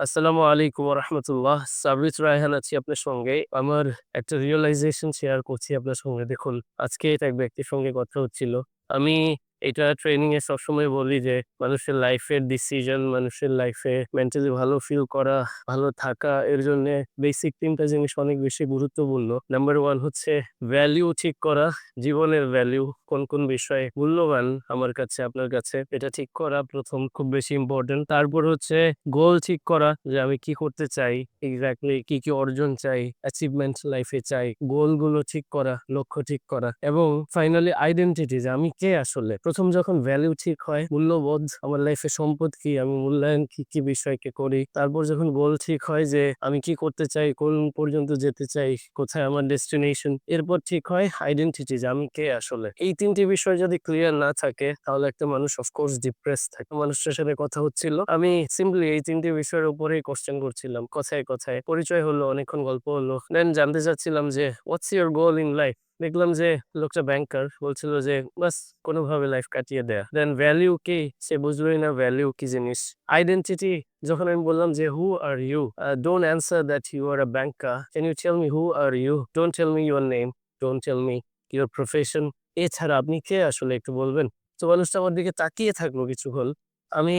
আসসালামু আলাইকুম রহমতুল্লাহ সাবরিত রায়হান আছি আপনার সঙ্গে। আমার একটা রিয়েলাইজেশন শেয়ার করছি আপনার সঙ্গে। দেখুন, আজকে এক ব্যক্তির সঙ্গে কথা হচ্ছিল। আমি এটা ট্রেনিং এ সবসময় বলি যে, মানুষের লাইফের ডিসিশন মানুষের লাইফে মেন্টালি ভালো ফিল করা, ভালো থাকা, এর জন্য বেসিক তিনটা জিনিস অনেক বেশি গুরুত্বপূর্ণ। নাম্বার ওয়ান হচ্ছে ভ্যালিউ ঠিক করা, জীবনের ভ্যালিউ কোন কোন বিষয়ে মূল্যবান আমার কাছে, আপনার কাছে এটা ঠিক করা প্রথম খুব বেশি ইম্পর্টেন্ট তারপর হচ্ছে গোল ঠিক করা যে আমি কি করতে চাই এক্স্যাক্টলি কি কি অর্জন চাই অ্যাচিভমেন্ট লাইফে চাই গোলগুলো ঠিক করা, লক্ষ্য ঠিক করা। এবং ফাইনালি আইডেন্টিটি যে আমি কে আসলে? প্রথম যখন ভ্যালিউ ঠিক হয়, মূল্যবোধ আমার লাইফে সম্পদ কি, আমি মূল্যায়ন কি কি বিষয়কে করি, তারপর যখন গোল ঠিক হয় যে আমি কি করতে চাই, কোন পর্যন্ত যেতে চাই, কোথায় আমার ডেস্টিনেশন এরপর ঠিক হয় আইডেন্টিটি যে আমি কে আসলে। এই তিনটি বিষয় যদি ক্লিয়ার না থাকে, তাহলে একটা মানুষ অফকোর্স ডিপ্রেস থাকে। মানুষের সাথে কথা হচ্ছিল, আমি সিম্পলি এই তিনটি বিষয়ের উপরেই কোশ্চেন করছিলাম, কথায় কথায়। পরিচয় হলো, অনেকক্ষণ গল্প হলো। দেন জানতে চাচ্ছিলাম যে what's your goal in life দেখলাম যে লোকটা ব্যাংকার বলছিল যে, বাস কোনোভাবে লাইফ কাটিয়ে দেয়া দেন ভ্যালিউ কি? সে বুঝলোই না ভ্যালিউ কি জিনিস। আইডেন্টিটি যখন আমি বললাম যে who are you don't answer that you are a banker can you tell me who are you don't tell me your name don't tell me your profession এছাড়া আপনি কে আসলে একটু বলবেন? তো মানুষটা আমার দিকে তাকিয়ে থাকল কিছুক্ষণ। আমি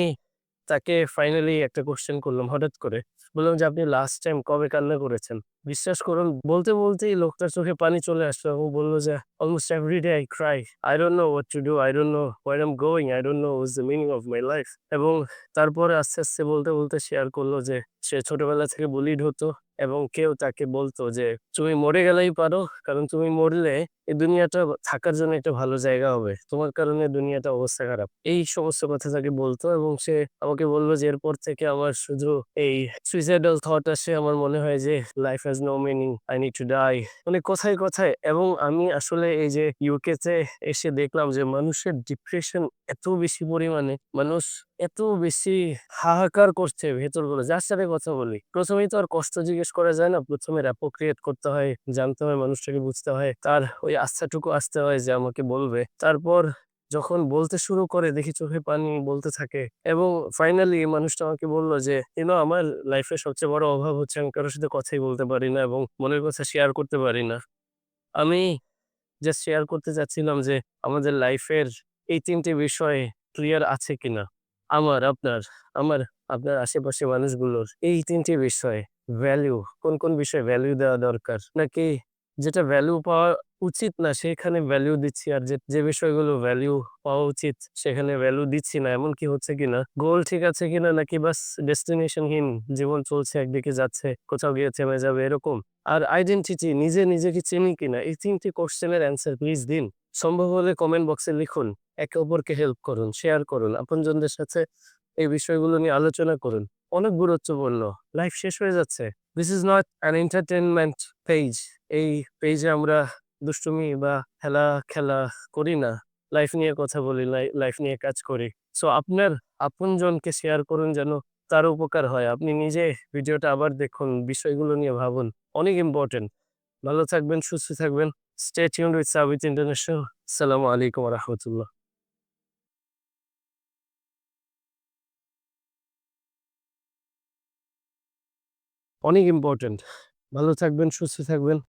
তাকে ফাইনালি একটা কোশ্চেন করলাম হঠাৎ করে। বললাম যে, আপনি লাস্ট টাইম কবে কান্না করেছেন? বিশ্বাস করুন, বলতে বলতেই লোকটার চোখে পানি চলে আসলো। ও বলল যে almost every day I cry I don't know what to do I don't know where am going I don't know was the meaning of my life এবং তারপরে আস্তে আস্তে বলতে বলতে শেয়ার করল যে, সে ছোটবেলা থেকে বুলিড হতো এবং কেউ তাকে বলতো যে, তুমি মরে গেলেই পারো, কারণ তুমি মরলে এই দুনিয়াটা থাকার জন্য একটা ভালো জায়গা হবে। তোমার কারণে দুনিয়াটা অবস্থা খারাপ। এই সমস্ত কথা তাকে বলতো এবং সে আমাকে বলল যে, এরপর থেকে আমার শুধু এই সুইসাইডাল থট আসে, আমার মনে হয় যে life has no meaning I need to die মানে কোথায় কোথায়, এবং আমি আসলে এই যে ইউকে তে এসে দেখলাম যে, মানুষের ডিপ্রেশন এত বেশি পরিমাণে, মানুষ এত বেশি হাহাকার করছে ভেতরগুলো যার সাথে কথা বলি। প্রথমেই তো আর কষ্ট জিজ্ঞেস করা যায় না, প্রথমে র্যাপো ক্রিয়েট করতে হয়, জানতে হয়, মানুষটাকে বুঝতে হয়, তার ওই আস্থাটুকু আসতে হয় যে, আমাকে বলবে। তারপর যখন বলতে শুরু করে দেখি চোখে পানি বলতে থাকে এবং ফাইনালি মানুষটা আমাকে বলল যে ইউনো আমার লাইফে সবচেয়ে বড় অভাব হচ্ছে আমি কারোর সাথে কথাই বলতে পারি না এবং মনের কথা শেয়ার করতে পারি না। আমি জাস্ট শেয়ার করতে চাচ্ছিলাম যে, আমাদের লাইফের এই তিনটে বিষয়ে ক্লিয়ার আছে কিনা? আমার, আপনার আমার, আপনার আশেপাশে মানুষগুলোর এই তিনটি বিষয়ে ভ্যালু কোন কোন বিষয়ে ভ্যালু দেওয়া দরকার? নাকি যেটা ভ্যালু পাওয়া উচিত না, সেখানে ভ্যালু দিচ্ছি। আর যে যে বিষয়গুলো ভ্যালু পাওয়া উচিত, সেখানে ভ্যালু দিচ্ছি না। এমন কি হচ্ছে কিনা গোল ঠিক আছে কিনা নাকি বাস ডেস্টিনেশনহীন জীবন চলছে, একদিকে যাচ্ছে, কোথাও গিয়ে থেমে যাবে, এরকম। আর আইডেন্টিটি নিজে নিজেকে চিনি কিনা, এই তিনটি কোশ্চেনের অ্যান্সার প্লিজ দিন। সম্ভব হলে কমেন্ট বক্সে লিখুন, একে অপরকে হেল্প করুন শেয়ার করুন, আপনজনদের সাথে এই বিষয়গুলো নিয়ে আলোচনা করুন। অনেক গুরুত্বপূর্ণ। লাইফ শেষ হয়ে যাচ্ছে। This is not an entertainment page এই পেজে আমরা দুষ্টুমি বা খেলা খেলা করি না। লাইফ নিয়ে কথা বলি লাইফ নিয়ে কাজ করি। সো আপনার আপনজনকে শেয়ার করুন যেন তার উপকার হয়। আপনি নিজে ভিডিওটা আবার দেখুন, বিষয়গুলো নিয়ে ভাবুন। অনেক ইম্পর্টেন্ট ভালো থাকবেন, সুস্থ থাকবেন। Stay tune with Sabit international আসসালামু আলাইকুম রহমতুল্লাহ অনেক ইম্পর্টেন্ট ভালো থাকবেন, সুস্থ থাকবেন।